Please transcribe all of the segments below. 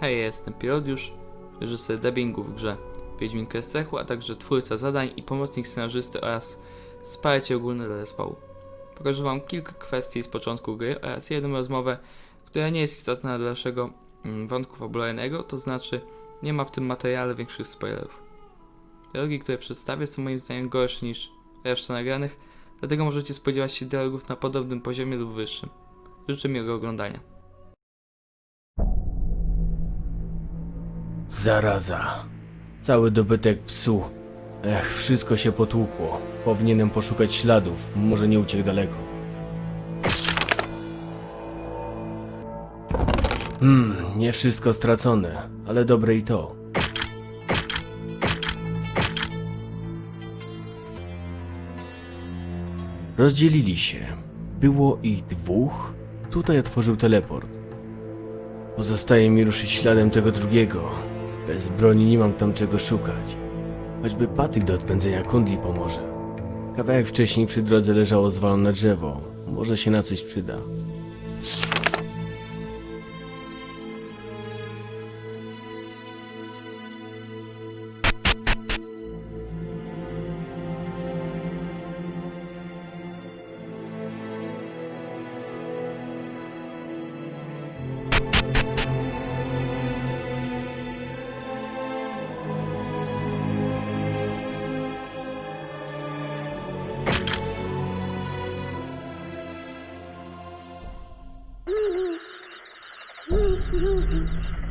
Hej, ja jestem Pilodiusz, reżyser dubbingu w grze Wiedźmin Cechu, a także twórca zadań i pomocnik scenarzysty oraz wsparcie ogólne dla zespołu. Pokażę Wam kilka kwestii z początku gry oraz jedną rozmowę, która nie jest istotna dla naszego mm, wątku fabularnego, to znaczy nie ma w tym materiale większych spoilerów. Dialogi, które przedstawię są moim zdaniem gorsze niż reszta nagranych, dlatego możecie spodziewać się dialogów na podobnym poziomie lub wyższym. Życzę miłego oglądania. Zaraza. Cały dobytek psu. Ech, wszystko się potłukło. Powinienem poszukać śladów. Może nie uciekł daleko. Hmm, nie wszystko stracone, ale dobre i to. Rozdzielili się. Było ich dwóch. Tutaj otworzył teleport. Pozostaje mi ruszyć śladem tego drugiego. Bez broni nie mam tam czego szukać. Choćby patyk do odpędzenia kundli pomoże. Kawałek wcześniej przy drodze leżało zwalone drzewo. Może się na coś przyda.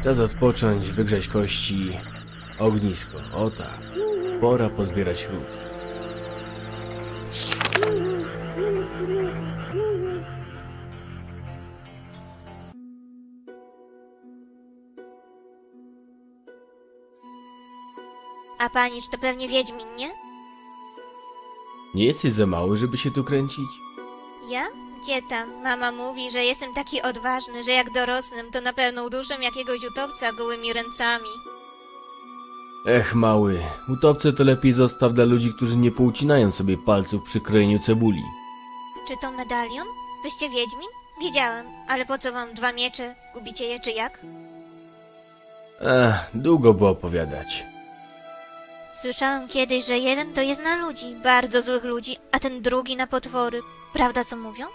Czas odpocząć, wygrzać kości. Ognisko. O tak. Pora pozbierać lód. A pani, czy to pewnie Wiedźmin, nie? Nie jesteś za mały, żeby się tu kręcić? Ja? Gdzie tam? Mama mówi, że jestem taki odważny, że jak dorosnę, to na pewno uduszę jakiegoś utopca gołymi ręcami. Ech, mały. Utopce to lepiej zostaw dla ludzi, którzy nie poucinają sobie palców przy krojeniu cebuli. Czy to medalion? Wyście Wiedźmin? Wiedziałem, ale po co wam dwa miecze? Gubicie je czy jak? Ech, długo by opowiadać. Słyszałem kiedyś, że jeden to jest na ludzi, bardzo złych ludzi, a ten drugi na potwory. Prawda co mówią?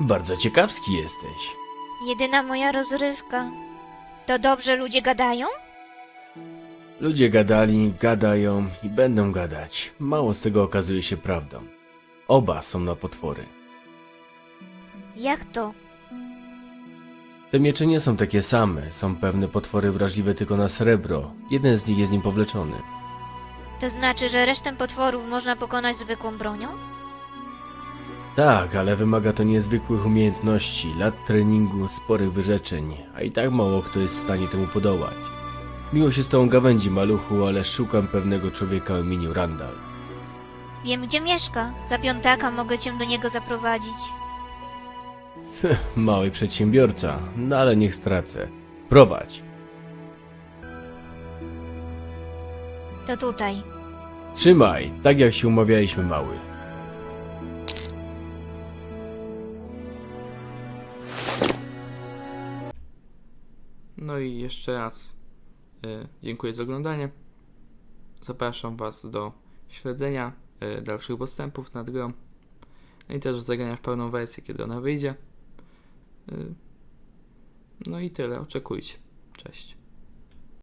Bardzo ciekawski jesteś. Jedyna moja rozrywka. To dobrze ludzie gadają? Ludzie gadali, gadają i będą gadać. Mało z tego okazuje się prawdą. Oba są na potwory. Jak to? Te miecze nie są takie same. Są pewne potwory wrażliwe tylko na srebro. Jeden z nich jest nim powleczony. To znaczy, że resztę potworów można pokonać zwykłą bronią? Tak, ale wymaga to niezwykłych umiejętności, lat treningu, sporych wyrzeczeń, a i tak mało kto jest w stanie temu podołać. Miło się z tą gawędzi, maluchu, ale szukam pewnego człowieka o imieniu Randall. Wiem, gdzie mieszka. Za piątaka mogę cię do niego zaprowadzić. Mały przedsiębiorca, no ale niech stracę. Prowadź. To tutaj. Trzymaj, tak jak się umawialiśmy, mały. No i jeszcze raz y, dziękuję za oglądanie. Zapraszam Was do śledzenia y, dalszych postępów nad grą. No i też do zagrania w pełną wersję, kiedy ona wyjdzie. Y, no i tyle, oczekujcie. Cześć.